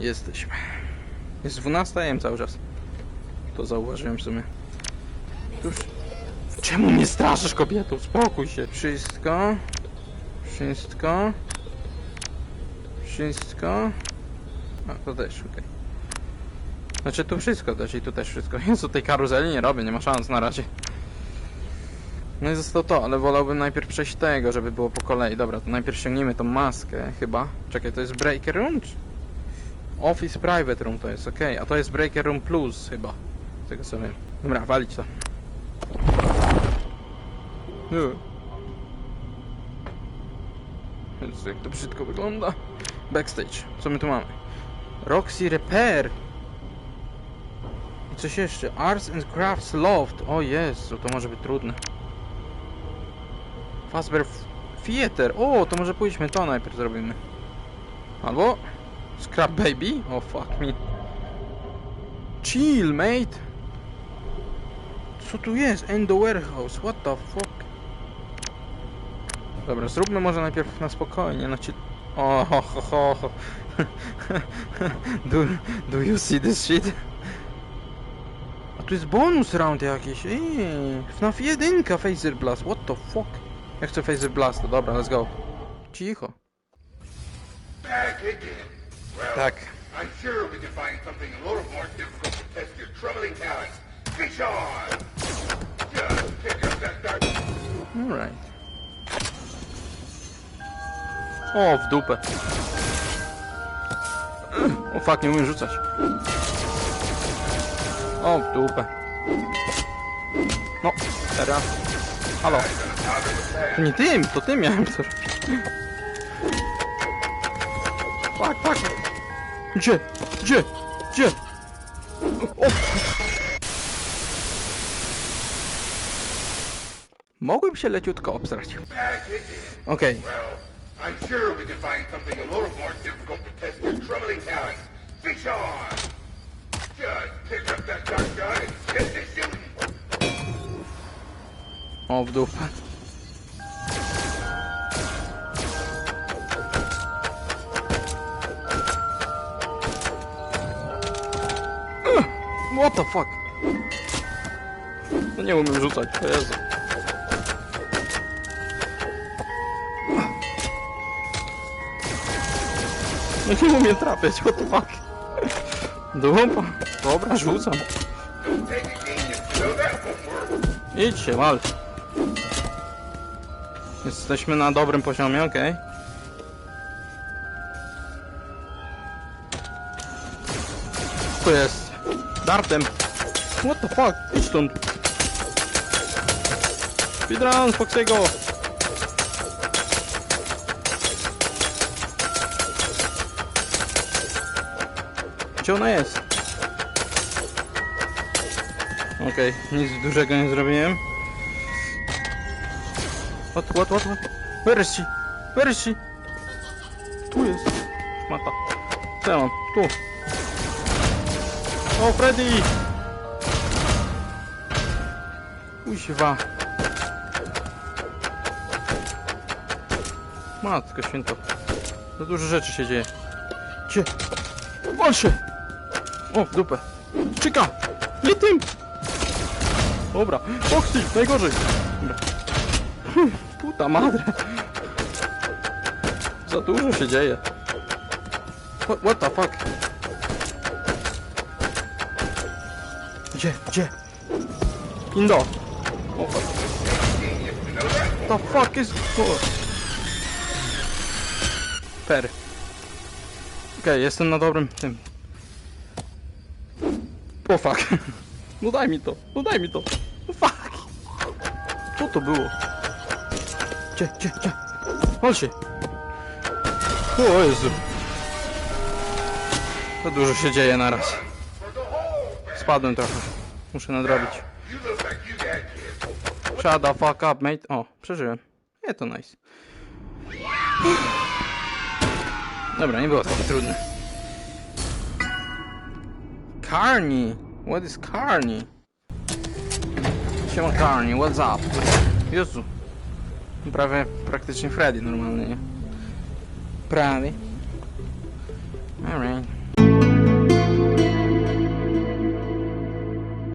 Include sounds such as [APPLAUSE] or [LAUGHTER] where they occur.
Jesteśmy. Jest 12 AM cały czas. To zauważyłem w sumie. Tuż. Czemu mnie straszysz, kobieto? Spokój się. Wszystko. Wszystko. Wszystko. A, to też, okej. Znaczy tu wszystko też i tu też wszystko. [LAUGHS] Jezu, tej karuzeli nie robię, nie ma szans na razie. No i zostało to, ale wolałbym najpierw przejść tego, żeby było po kolei. Dobra, to najpierw ściągnijmy tą maskę, chyba. Czekaj, to jest Breaker Room? Office Private Room to jest, okej. A to jest Breaker Room Plus chyba. Z tego co wiem. Dobra, walić to. Nie. Jezu, jak to brzydko wygląda. Backstage. Co my tu mamy? Roxy Repair. I coś jeszcze. Arts and Crafts Loft. O Jezu, to może być trudne. Fazbear Theater. O, to może pójdźmy to najpierw zrobimy. Albo Scrap Baby. O fuck me. Chill, mate. Co tu jest? Endo Warehouse. What the fuck? Dobra, zróbmy może najpierw na spokojnie, na chill. O, ho, ho, ho. [LAUGHS] do, do you see this shit? A tu jest bonus round jakiś. Eee, FNAF 1 Phaser Blast. What the fuck? Ja chcę Phaser Blast, dobra, let's go. Cicho. Back again. Well, Tak. I'm sure we can find something a little more difficult to test your troubling talents. Fish on! Just pick up that dark... Alright. O, w dupę. O fuck, nie umiem rzucać. O, w dupę. No, teraz. Halo. To nie tym, to tym miałem. Fuck, fuck. Gdzie? Gdzie? Gdzie? O! Mogłem się leciutko obsrać. Okej. Well, I'm sure we can find something a little more difficult to test your troubling talents. Fish on! Just pick up that dark gun and get to shooting! O, w dupę. What the fuck? No nie umiem rzucać, o Jezu. No nie umiem trafiać, what the fuck? Dupa. Dobra, rzucam. To. Idź się, walcz. Jesteśmy na dobrym poziomie, okej. To jest? Dartem. What the fuck? Idź stąd. Speedrun, Foxego. Gdzie ona jest? Okej, nic dużego nie zrobiłem. What, what, what, what? Where is she? Where is she? Tu jest. Mata. Co ja mam? Tu. O, Freddy! Kuźwa. Matko święto. Za dużo rzeczy się dzieje. Gdzie? Wal się! O, w dupę. Czeka! Nie tym! Dobra. Foxy, najgorzej. Dobra. Hmm, Puta madre. Za dużo się dzieje. What, what the fuck? Gdzie, gdzie? Indo. O fuck. The fuck is... Per. Okej, jestem na dobrym tym. O fuck. [LAUGHS] No daj mi to, no daj mi to. No fuck. Co to było? Gdzie, gdzie, gdzie? Wal się. O Jezu. To dużo się dzieje naraz. Spadłem trochę. Muszę nadrobić. Shut the fuck up, mate. O, przeżyłem. Nie, to nice. Dobra, nie było takie trudne. Carney. What is Carney? Siema Carney, what's up? Jezu. Prawie praktycznie Freddy normalny, nie? Prawie. Alright.